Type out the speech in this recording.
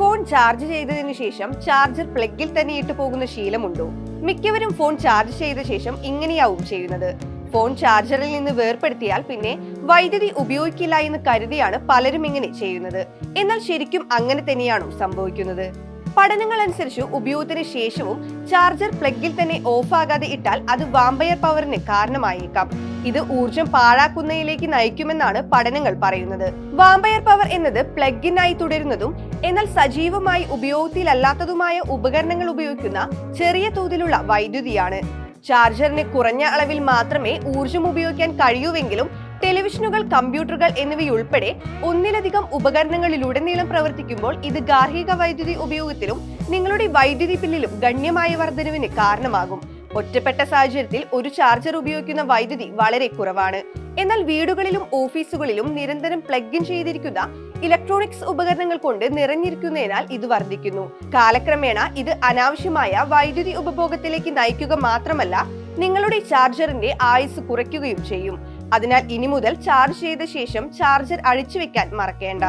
Phone charge ചെയ്തതിനു ശേഷം charger പ്ലഗിൽ തന്നെ ഇട്ട് പോകുന്ന ശീലമുണ്ടോ? മിക്കവരും ഫോൺ ചാർജ് ചെയ്ത ശേഷം ഇങ്ങനെയാവും ചെയ്യുന്നത്. ഫോൺ ചാർജറിൽ നിന്ന് വേർപ്പെടുത്തിയാൽ പിന്നെ വൈദ്യുതി ഉപയോഗിക്കില്ല എന്ന് കരുതിയാണ് പലരും ഇങ്ങനെ ചെയ്യുന്നത്. എന്നാൽ ശരിക്കും അങ്ങനെ തന്നെയാണോ സംഭവിക്കുന്നത്? പഠനങ്ങൾ അനുസരിച്ച് ഉപയോഗത്തിന് ശേഷവും ചാർജർ പ്ലഗിൽ തന്നെ ഓഫ് ആകാതെ ഇട്ടാൽ അത് വാമ്പയർ പവറിന് കാരണമായേക്കാം. ഇത് ഊർജം പാഴാക്കുന്നതിലേക്ക് നയിക്കുമെന്നാണ് പഠനങ്ങൾ പറയുന്നത്. വാമ്പയർ പവർ എന്നത് പ്ലഗിനായി തുടരുന്നതും എന്നാൽ സജീവമായി ഉപയോഗത്തിലല്ലാത്തതുമായ ഉപകരണങ്ങൾ ഉപയോഗിക്കുന്ന ചെറിയ തോതിലുള്ള വൈദ്യുതിയാണ്. ചാർജറിന് കുറഞ്ഞ അളവിൽ മാത്രമേ ഊർജം ഉപയോഗിക്കാൻ കഴിയൂവെങ്കിലും ടെലിവിഷനുകൾ കമ്പ്യൂട്ടറുകൾ എന്നിവയുൾപ്പെടെ ഒന്നിലധികം ഉപകരണങ്ങളിലുടനീളം പ്രവർത്തിക്കുമ്പോൾ ഇത് ഗാർഹിക വൈദ്യുതി ഉപയോഗത്തിലും നിങ്ങളുടെ വൈദ്യുതി ബില്ലിലും ഗണ്യമായ വർധനവിന് കാരണമാകും. ഒറ്റപ്പെട്ട സാഹചര്യത്തിൽ ഒരു ചാർജർ ഉപയോഗിക്കുന്ന വൈദ്യുതി വളരെ കുറവാണ്. എന്നാൽ വീടുകളിലും ഓഫീസുകളിലും നിരന്തരം പ്ലഗ് ഇൻ ചെയ്തിരിക്കുന്ന ഇലക്ട്രോണിക്സ് ഉപകരണങ്ങൾ കൊണ്ട് നിറഞ്ഞിരിക്കുന്നതിനാൽ ഇത് വർദ്ധിക്കുന്നു. കാലക്രമേണ ഇത് അനാവശ്യമായ വൈദ്യുതി ഉപഭോഗത്തിലേക്ക് നയിക്കുക മാത്രമല്ല നിങ്ങളുടെ ചാർജറിന്റെ ആയുസ് കുറയ്ക്കുകയും ചെയ്യും. അതിനാൽ ഇനി മുതൽ ചാർജ് ചെയ്ത ശേഷം ചാർജർ അഴിച്ചു വെക്കാൻ മറക്കേണ്ട.